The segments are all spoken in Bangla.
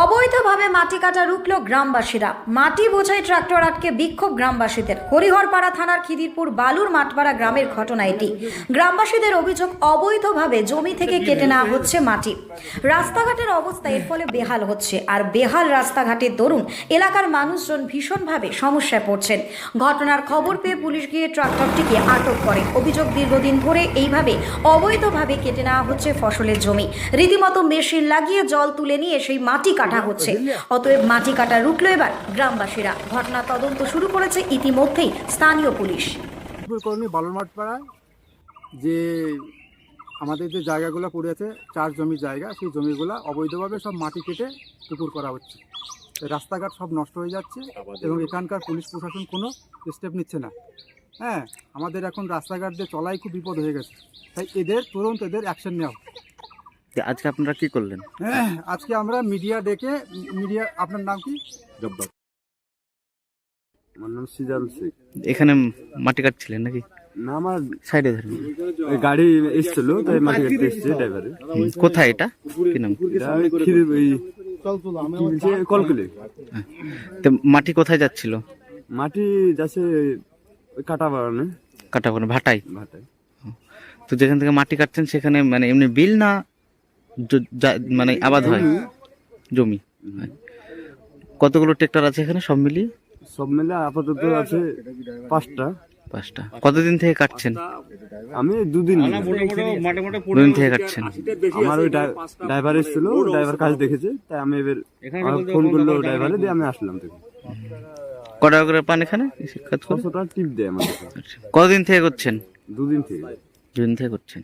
অবৈধভাবে মাটি কাটা রুখল গ্রামবাসীরা। মাটি বোঝাই ট্রাক্টর আটকে বিক্ষোভ গ্রামবাসীদের। হরিহরপাড়া থানার খিদিরপুর বালুর মাঠপাড়া গ্রামের ঘটনা এটি। গ্রামবাসীদের অভিযোগ, অবৈধভাবে জমি থেকে কেটে নেওয়া হচ্ছে মাটি। রাস্তাঘাটের অবস্থা এর ফলে বেহাল হচ্ছে। আর বেহাল রাস্তাঘাটের দরুন, এলাকার মানুষজন ভীষণভাবে সমস্যায় পড়ছেন। ঘটনার খবর পেয়ে পুলিশ গিয়ে ট্রাক্টরটিকে আটক করে। অভিযোগ, দীর্ঘদিন ধরে এইভাবে অবৈধভাবে কেটে নেওয়া হচ্ছে ফসলের জমি। রীতিমতো মেশিন লাগিয়ে জল তুলে নিয়ে সেই মাটি কাটা হচ্ছে। অতএব মাটি কাটা রুখলো এবার গ্রামবাসীরা। ঘটনা তদন্ত শুরু করেছে ইতিমধ্যেই স্থানীয় পুলিশ। কর্মী যে আমাদের যে জায়গাগুলো পড়ে আছে, চার জমির জায়গা, সেই জমিগুলো অবৈধভাবে সব মাটি কেটে পুকুর করা হচ্ছে। রাস্তাঘাট সব নষ্ট হয়ে যাচ্ছে এবং এখানকার পুলিশ প্রশাসন কোনো স্টেপ নিচ্ছে না। হ্যাঁ আমাদের এখন রাস্তাঘাট দিয়ে চলাই খুব বিপদ হয়ে গেছে। তাই এদের তুরন্ত এদের অ্যাকশন নেওয়া আজকে আপনারা কি করলেন? হ্যাঁ, আজকে আমরা মিডিয়া ডেকে মিডিয়া আপনার নাম কি? আমার নাম সিজাল শেখ। এখানে মাটি কাটছিলেন নাকি? না আমার সাইডে ধরেন। গাড়ি এসছিল তাই মাটি কাটতে এসছে ড্রাইভারে কোথায় এটা? কি নাম? কলকুলে। তো মাটি কোথায় যাচ্ছিল? মাটি যাচ্ছে ওই কাটা বাগানে কাটা করে ভাটাই ভাটায়। তো যেখান থেকে মাটি কাটছেন সেখানে মানে এমনি বিল না মানে আবাদ হয় জমি। কতগুলো ট্রেক্টর আছে এখানে? সব মিলিয়ে? সব মিলে আপাতত আছে পাঁচটা। পাঁচটা। কতদিন থেকে কাটছেন? আমি দুদিন দুদিন থেকে কাটছেন। আমার ওই ড্রাইভার এসেছিল ড্রাইভার কাজ দেখেছে তাই আমি এবার ফোন করল ড্রাইভারে দিয়ে আমি আসলাম থেকে ক টাকা করে পান এখানে? কাজ টিপ দেয় আমাদের আচ্ছা। কতদিন থেকে করছেন? দুদিন থেকে। দুদিন থেকে করছেন।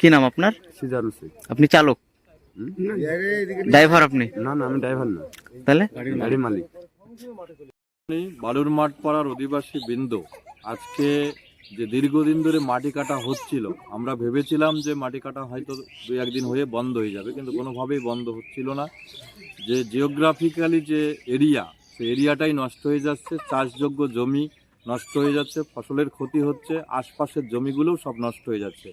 কি নাম আপনার? শেখ। আপনি চালক? ড্রাইভার আপনি? না না আমি ড্রাইভার না। তাহলে? গাড়ি মালিক। বালুর মাঠ পাড়ার অধিবাসী বৃন্দ। আজকে যে দীর্ঘদিন ধরে মাটি কাটা হচ্ছিল আমরা ভেবেছিলাম যে মাটি কাটা হয়তো দু একদিন হয়ে বন্ধ হয়ে যাবে কিন্তু কোনোভাবেই বন্ধ হচ্ছিল না। যে জিওগ্রাফিক্যালি যে এরিয়া সেই এরিয়াটাই নষ্ট হয়ে যাচ্ছে। চাষযোগ্য জমি নষ্ট হয়ে যাচ্ছে, ফসলের ক্ষতি হচ্ছে, আশপাশের জমিগুলোও সব নষ্ট হয়ে যাচ্ছে।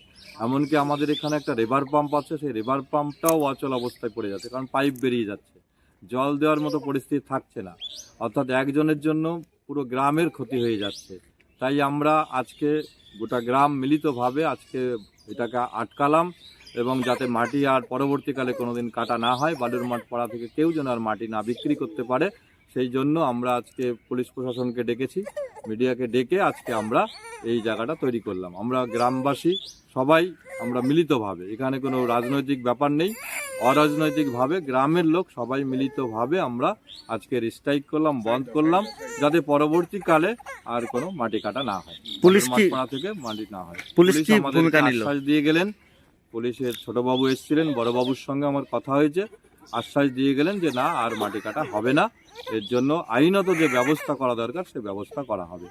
এমনকি আমাদের এখানে একটা রিভার পাম্প আছে, সেই রিভার পাম্পটাও অচল অবস্থায় পড়ে যাচ্ছে, কারণ পাইপ বেরিয়ে যাচ্ছে। জল দেওয়ার মতো পরিস্থিতি থাকছে না। অর্থাৎ একজনের জন্য পুরো গ্রামের ক্ষতি হয়ে যাচ্ছে। তাই আমরা আজকে গোটা গ্রাম মিলিতভাবে আজকে এটাকে আটকালাম এবং যাতে মাটি আর পরবর্তীকালে কোনোদিন কাটা না হয় বালুর মাঠ পাড়া থেকে কেউ যেন আর মাটি না বিক্রি করতে পারে সেই জন্য আমরা আজকে পুলিশ প্রশাসনকে ডেকেছি মিডিয়াকে ডেকে আজকে আমরা এই জায়গাটা তৈরি করলাম। আমরা গ্রামবাসী সবাই আমরা মিলিতভাবে এখানে কোনো রাজনৈতিক ব্যাপার নেই অরাজনৈতিকভাবে গ্রামের লোক সবাই মিলিতভাবে আমরা আজকের স্ট্রাইক করলাম বন্ধ করলাম যাতে পরবর্তীকালে আর কোনো মাটি কাটা না হয়। পুলিশ থেকে মাটি না হয়। পুলিশ নিল? আশ্বাস দিয়ে গেলেন পুলিশের ছোটবাবু এসেছিলেন বড়বাবুর সঙ্গে আমার কথা হয়েছে। আশ্বাস দিয়ে গেলেন যে না, আর মাটি কাটা হবে না। এর জন্য আইনত যে ব্যবস্থা করা দরকার, সে ব্যবস্থা করা হবে।